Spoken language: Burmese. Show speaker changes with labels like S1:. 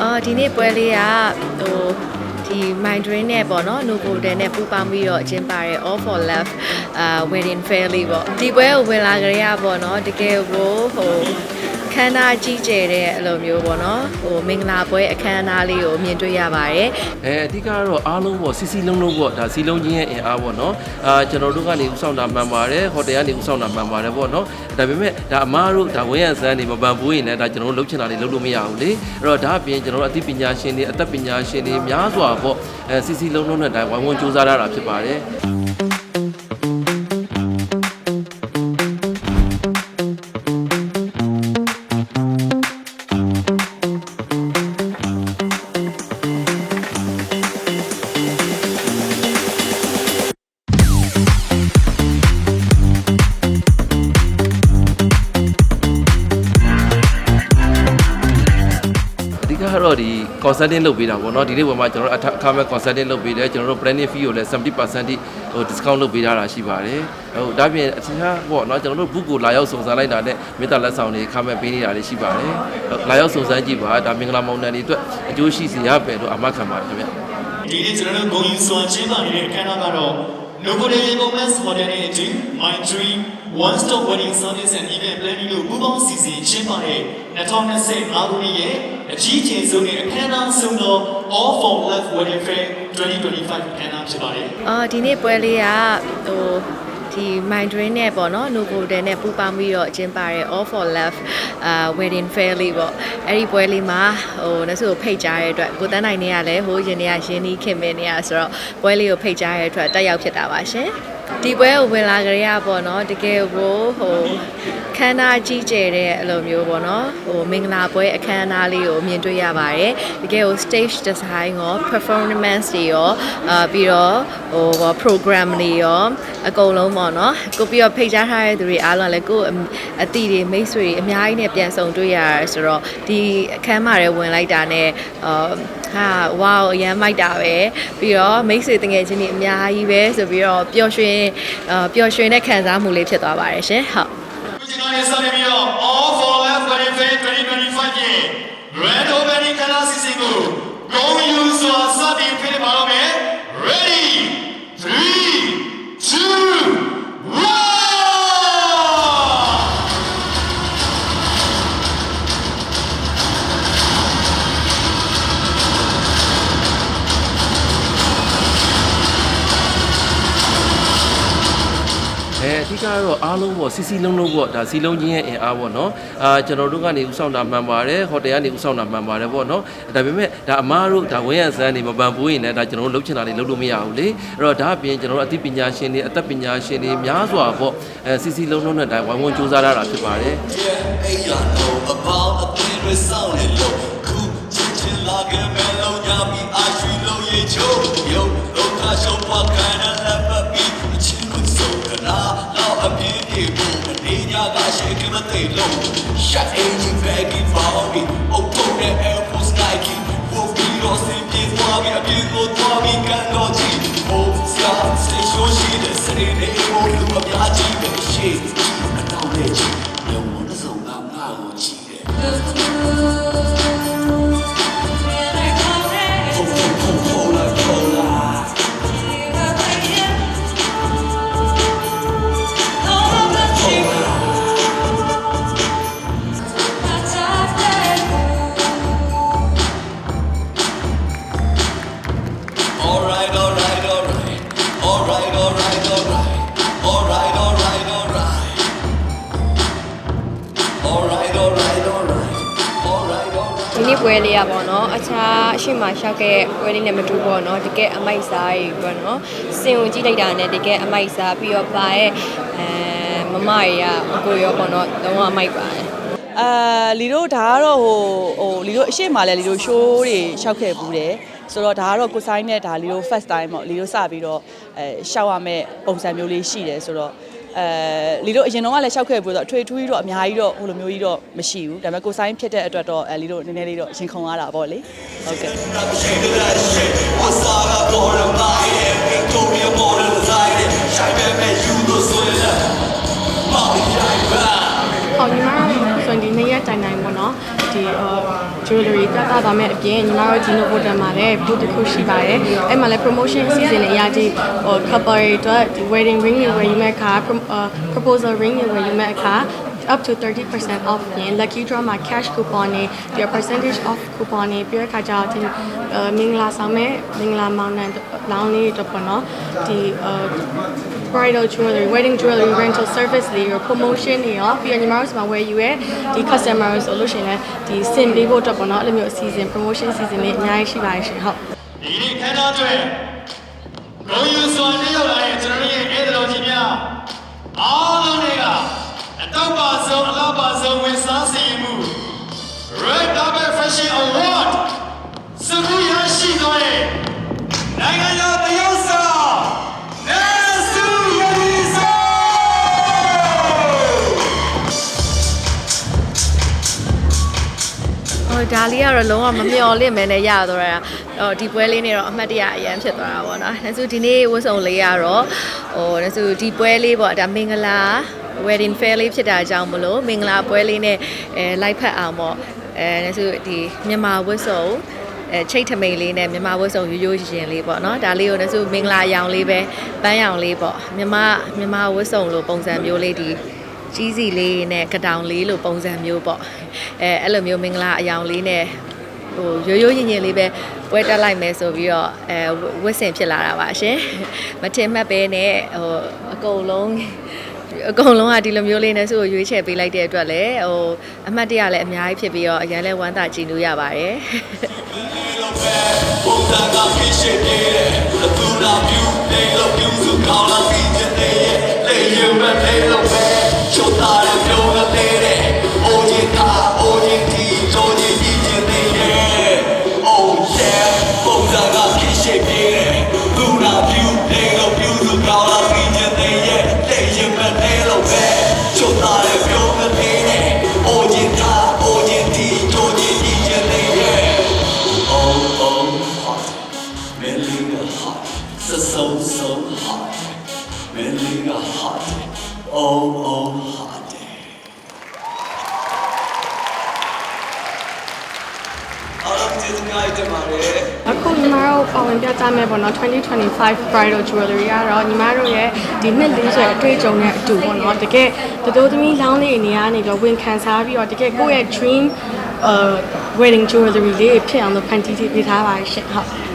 S1: အော်ဒီနေ့ပွဲလေးကဟိုဒီ mind drain နဲ့ပေါ့နော် no golden နဲ့ပူးပေါင်းပြီးတော့ကျင်းပတဲ့ all for love အာ wedding fair လေးပေါ့ဒီပွဲကိုဝင်လာကြရပေါ့နော်တကယ်ကိုဟို ခမ်းနားကြီးကျယ်တဲ့အလိုမျိုးပေါ့နော်ဟိုမင်္ဂလာပွဲအခမ်းအနားလေးကိုမြင်တွေ့ရပါတယ်
S2: အဲအဓိကတော့အားလုံးပေါ့စီစီလုံးလုံးပေါ့ဒါစီလုံးချင်းရဲ့အင်အားပေါ့နော်အာကျွန်တော်တို့ကနေဥဆောင်တာမှန်ပါတယ်ဟိုတယ်ကနေဥဆောင်တာမှန်ပါတယ်ပေါ့နော်ဒါပေမဲ့ဒါအမားတို့ဒါဝင်းရန်စန်းနေမပန်ဘူးရင်လည်းဒါကျွန်တော်တို့လှုပ်ချင်တာတွေလှုပ်လို့မရဘူးလေအဲ့တော့ဒါအပြင်ကျွန်တော်တို့အသိပညာရှင်တွေအသက်ပညာရှင်တွေများစွာပေါ့အဲစီစီလုံးလုံးနဲ့ဒါဝိုင်းဝန်းစူးစမ်းရတာဖြစ်ပါတယ် ကကတော့ဒီ consulting လုပ်ပေးတာပေါ့နော်ဒီနေ့ဝင်မှာကျွန်တော်တို့အခါမဲ့ consulting လုပ်ပေးတယ်ကျွန်တော်တို့ planning fee ကိုလည်း70%တိဟို discount လုပ်ပေးထားတာရှိပါတယ်ဟိုဒါပြင်အထက်ပေါ့နော်ကျွန်တော်တို့ book ကိုလာရောက်စုံစမ်းလိုက်တာနဲ့မေတ္တာလက်ဆောင်တွေအခါမဲ့ပေးနေတာတွေရှိပါတယ်လာရောက်စုံစမ်းကြည့်ပါဒါမင်္ဂလာမောင်နှံတွေအတွက်အကျိုးရှိစေရပဲလို့အမှတ်ခံပါတယ်ခင်ဗျ
S3: ဒီနေ့ကျွန်တော်တို့ဂုဏ်ယူစွာကျင်းပနေတဲ့အခမ်းအနားကတော့ Novotel Yekomas Hotel နဲ့အတူ My Dream One Stop Wedding Service and Event Planning လို့ပူးပေါင်းစီစဉ်ကျင်းပတဲ့ 2025ခုနှစ်ရဲ့အကြီးကျယ်ဆုံးနဲ့အခမ်းအနားဆုံးသော All for Love Wedding Fair 2025အခမ်းအနားဖြစ်ပါတယ်
S1: အော်ဒီနေ့ပွဲလေးကဟိုဒီ mind drain နဲ့ပေါ့နော် no golden နဲ့ပူးပေါင်းပြီးတော့ကျင်းပတဲ့ all for love အာ wedding fair လေးပေါ့အဲ့ဒီပွဲလေးမှာဟိုနဆုကိုဖိတ်ကြားရတဲ့အတွက်ကိုတန်းနိုင်နေရလဲဟိုရင်နေရရင်းနှီးခင်မင်းနေရဆိုတော့ပွဲလေးကိုဖိတ်ကြားရတဲ့အတွက်တက်ရောက်ဖြစ်တာပါရှင် ဒီပွဲကိုဝင်လာကြရပေါ့နော်တကယ်ကိုဟိုခမ်းနားကြီးကျယ်တဲ့အလိုမျိုးပေါ့နော်ဟိုမင်္ဂလာပွဲအခမ်းအနားလေးကိုမြင်တွေ့ရပါတယ်တကယ်ကို stage design ရော performance တွေရောအာပြီးတော့ဟိုဘော program တွေရောအကုန်လုံးပေါ့နော်ကိုပြီးတော့ဖိတ်ကြားထားတဲ့သူတွေအားလုံးလည်းကိုယ့်အအတိတွေမိတ်ဆွေတွေအများကြီးနဲ့ပြန်ဆောင်တွေ့ရတာဆိုတော့ဒီအခမ်းအနားတွေဝင်လိုက်တာနဲ့အာ ဟာဝေါအရမ်းမိုက်တာပဲပြီးတော့မိတ်ဆွေတငယ်ချင်းတွေအများကြီးပဲဆိုပြီးတော့ပျော်ရွှင်အာပျော်ရွှင်တဲ့ခံစားမှုလေးဖြစ်သွားပါတယ်ရှင်ဟုတ်
S2: အဲအဓိကကတော့အားလုံးပေါ့စီစီလုံးလုံးပေါ့ဒါစီလုံးချင်းရဲ့အင်အားပေါ့နော်အာကျွန်တော်တို့ကနေဥဆောင်တာမှန်ပါတယ်ဟိုတယ်ကနေဥဆောင်တာမှန်ပါတယ်ပေါ့နော်ဒါပေမဲ့ဒါအမားတို့ဒါဝင်းရန်စန်းနေမပန်ဘူးရင်လည်းဒါကျွန်တော်တို့လှုပ်ချင်တာတွေလှုပ်လို့မရဘူးလေအဲ့တော့ဒါအပြင်ကျွန်တော်တို့အသိပညာရှင်တွေအသက်ပညာရှင်တွေများစွာပေါ့အဲစီစီလုံးလုံးနဲ့ဒါဝိုင်းဝန်းစူးစမ်းရတာဖြစ်ပါတယ်
S4: Yeah, hey, I know about a thing with sound and low. Cool, chin chin like a mellow, yummy, I should know you, Joe. Yo, look, I show what kind of love a beat. stay low. Shot Asian baggy Bobby. Oh, go the Air Force Nike. Wolf beat us in this Bobby. I did not Bobby got no G. Oh, stop, stay your shit. Say the emo, look up your G. Shit. Alright.
S1: ဒီနေ့ပွဲလေးရပါတော့အခြားအရှိမရှောက်ခဲ့ပွဲလေးနဲ့မတူပေါ့နော်တကယ်အမိုက်စားကြီးပေါ့နော်စင်ကိုကြည့်လိုက်တာနဲ့တကယ်အမိုက်စားပြီးတော့ပါရဲ့အဲမမရေကအကိုရောပေါ့နော်လုံးဝအမိုက်ပါတယ်
S5: အာလီတို့ဒါကတော့ဟိုဟိုလီတို့အရှိမလဲလီတို့ show တွေရှောက်ခဲ့ဘူးတယ်ဆိုတော့ဒါကတော့ကိုဆိုင်နဲ့ဒါလီတို့ first time ပေါ့လီတို့စပြီးတော့အဲရှောက်ရမယ့်ပုံစံမျိုးလေးရှိတယ်ဆိုတော့ အဲလီတို့အရင်တော့ကလည်းရှောက်ခဲ့ဘူးဆိုတော့အထွေထူးကြီးတော့အများကြီးတော့ဟိုလိုမျိုးကြီးတော့မရှိဘူးဒါပေမဲ့ကိုဆိုင်ဖြစ်တဲ့အတွက်တော့အဲလီတို့နည်းနည်းလေးတော့ရင်ခုန်ရတာပေါ့လေဟုတ်ကဲ့
S4: What's all up for the mind? Victoria more than desire. Shine back, you know, so yeah. Mommy, shine back.
S6: ဟောညီမဆို ရင်ဒီနေ့ရက်တိုင်တိုင်ပေါ့နော်ဒီ jewelry ပြသသွားမယ့်အပြင်ညီမတို့ဒီ note hotel မှာလည်း booth တစ်ခုရှိပါတယ်အဲ့မှာလည်း promotion အစီအစဉ်တွေအများကြီးဟို couple တွေအတွက်ဒီ wedding ring တွေဝယ်ယူမဲ့အခါ prom- အာ proposal ring တွေဝယ်ယူမဲ့အခါ up to 30% off ပြင် lucky draw မှာ cash coupon တွေပြီးတော့ percentage off coupon တွေပြီးတော့ခါကြတော့ဒီအာမင်္ဂလာဆောင်မဲ့မင်္ဂလာမောင်နှံလောင်းလေးတွေတော့ပေါ့နော်ဒီအာ bridal jewelry wedding jewelry rental service လေးရော promotion တွေရောပြီးတော့ညီမတို့ဆီမှာဝယ်ယူရဲဒီ customer တွေဆိုလို့ရှိရင်လည်းဒီ sim ပေးဖို့အတွက်ပေါ့နော်အဲ့လိုမျိုးအစီအစဉ် promotion season လေးအများကြီးရှိပါတယ်ရှင်ဟုတ်
S3: ဒီနေ့ခန်းတော်တွေဂုံယူစွာတက်ရောက်လာတဲ့ကျွန်တော်တို့ရဲ့ဧည့်သည်တော်ကြီးများအားလုံးတွေကအတောက်ပါဆုံးအလောက်ပါဆုံးဝင်စားစီရင်မှု
S1: ဟိုဒါလေးကတော့လုံးဝမမျော်လင့်မဲနဲ့ရသွားတာဟိုဒီပွဲလေးနေတော့အမှတ်တရအရန်ဖြစ်သွားတာပေါ့နော်ဒါဆိုဒီနေ့ဝတ်စုံလေးကတော့ဟိုဒါဆိုဒီပွဲလေးပေါ့ဒါမင်္ဂလာ wedding fair လေးဖြစ်တာကြောင့်မလို့မင်္ဂလာပွဲလေးနဲ့အဲလိုက်ဖက်အောင်ပေါ့အဲဒါဆိုဒီမြန်မာဝတ်စုံအဲချိတ်ထမိန်လေးနဲ့မြန်မာဝတ်စုံရိုးရိုးရင်လေးပေါ့နော်ဒါလေးကိုလည်းဆိုမင်္ဂလာရောင်လေးပဲပန်းရောင်လေးပေါ့မြန်မာမြန်မာဝတ်စုံလိုပုံစံမျိုးလေးဒီ ကြီးစီလေးနဲ့ကတောင်လေးလိုပုံစံမျိုးပေါ့အဲအဲ့လိုမျိုးမင်္ဂလာအယောင်လေးနဲ့ဟိုရိုးရိုးရင်ရင်လေးပဲပွဲတက်လိုက်မယ်ဆိုပြီးတော့အဲဝတ်ဆင်ဖြစ်လာတာပါရှင်မထင်မှတ်ပဲနဲ့ဟိုအကုန်လုံးအကုန်လုံးကဒီလိုမျိုးလေးနဲ့ဆိုရွေးချယ်ပေးလိုက်တဲ့အတွက်လည်းဟိုအမှတ်တရလည်းအများကြီးဖြစ်ပြီးတော့အရင်လဲဝမ်းသာကြည်နူးရပါတယ်
S4: ပုံစံကဖိရှိပြည့်တယ်သူနာပြူနေလို့ပြူစုကောင်းလာပြီးတဲ့ရဲ့လေရင်မဲ့လေလို့ပဲချိုးတာရပြောကတဲ့တဲ့အိုဂျီတာအိုဂျီတီချိုးဂျီကြီးချင်းတဲ့ရဲ့ Oh yeah ပုံစံကဖိရှိပြည့်တယ်သူနာပြူနေလို့ပြူစုကောင်းလာပြီးတဲ့ရဲ့လေရင်မဲ့လေလို့ပဲ ချိုးတာရပြော ကတဲ့တဲ့အိုဂျီတာအိုဂျီတီချိုးဂျီကြီးချင်းတဲ့ရဲ့ Oh, oh, hot. Melinda hot. So, so, so hot. Melinda hot. Oh, oh, hot. အားလုံးကျေးဇူးများတင်ပါတယ်
S6: အခုညီမတို့ပါဝင်ပြသမယ်ပေါ့နော်2025 bridal jewelry ကတော့ညီမတို့ရဲ့ဒီနှစ်40အတွေ့အကြုံနဲ့အတူပေါ့နော်တကယ်တတိုးသမီးလောင်းလေးနေရာနေတော့ဝင်ခံစားပြီးတော့တကယ်ကိုယ့်ရဲ့ dream uh wedding jewelry လေးဖြစ်အောင်လို့ဖန်တီးပေးထားပါရှင်ဟုတ်